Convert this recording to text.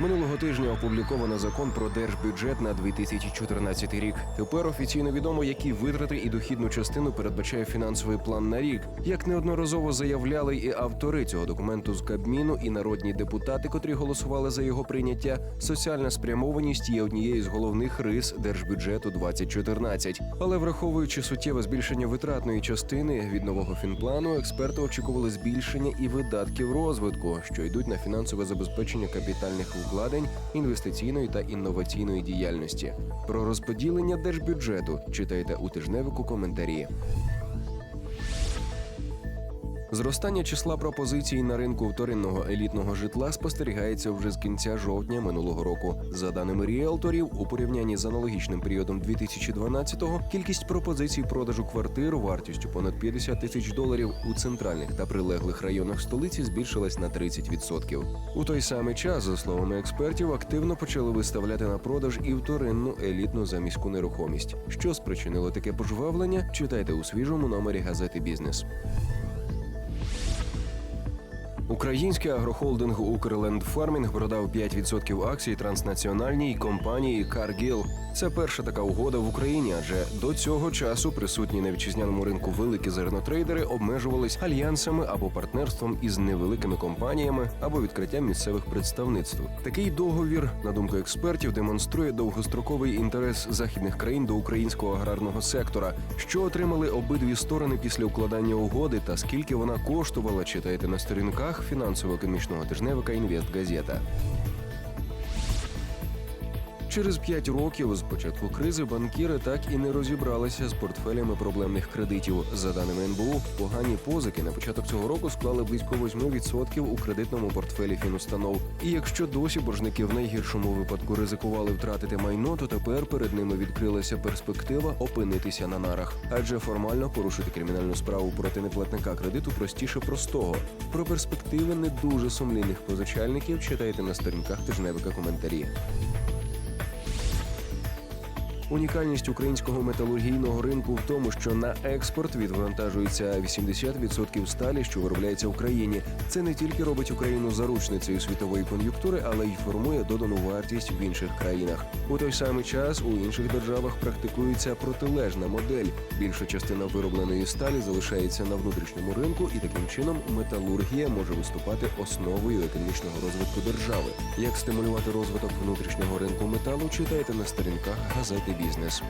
Минулого тижня опубліковано закон про держбюджет на 2014 рік. Тепер офіційно відомо, які витрати і дохідну частину передбачає фінансовий план на рік. Як неодноразово заявляли і автори цього документу з Кабміну, і народні депутати, котрі голосували за його прийняття, соціальна спрямованість є однією з головних рис держбюджету 2014. Але враховуючи суттєве збільшення витратної частини від нового фінплану, експерти очікували збільшення і видатків розвитку, що йдуть на фінансове забезпечення капітальних вкладень, інвестиційної та інноваційної діяльності. Про розподілення держбюджету читайте у тижневику коментарі. Зростання числа пропозицій на ринку вторинного елітного житла спостерігається вже з кінця жовтня минулого року. За даними ріелторів, у порівнянні з аналогічним періодом 2012-го кількість пропозицій продажу квартир вартістю понад 50 тисяч доларів у центральних та прилеглих районах столиці збільшилась на 30%. У той самий час, за словами експертів, активно почали виставляти на продаж і вторинну елітну заміську нерухомість. Що спричинило таке пожвавлення? Читайте у свіжому номері газети Бізнес. Український агрохолдинг Укрлендфармінг продав 5% акцій транснаціональній компанії Cargill. Це перша така угода в Україні, адже до цього часу присутні на вітчизняному ринку великі зернотрейдери обмежувались альянсами або партнерством із невеликими компаніями або відкриттям місцевих представництв. Такий договір, на думку експертів, демонструє довгостроковий інтерес західних країн до українського аграрного сектора, що отримали обидві сторони після укладання угоди та скільки вона коштувала, читайте на сторінках фінансово-економічного тижневика «Інвестгазета». Через п'ять років з початку кризи банкіри так і не розібралися з портфелями проблемних кредитів. За даними НБУ, погані позики на початок цього року склали близько 8% у кредитному портфелі фінустанов. І якщо досі боржники в найгіршому випадку ризикували втратити майно, то тепер перед ними відкрилася перспектива опинитися на нарах. Адже формально порушити кримінальну справу проти неплатника кредиту простіше простого. Про перспективи не дуже сумлінних позичальників читайте на сторінках тижневика коментарі. Унікальність українського металургійного ринку в тому, що на експорт відвантажується 80% сталі, що виробляється в Україні. Це не тільки робить Україну заручницею світової кон'юнктури, але й формує додану вартість в інших країнах. У той самий час у інших державах практикується протилежна модель. Більша частина виробленої сталі залишається на внутрішньому ринку, і таким чином металургія може виступати основою економічного розвитку держави. Як стимулювати розвиток внутрішнього ринку металу, читайте на сторінках газети Бізнес.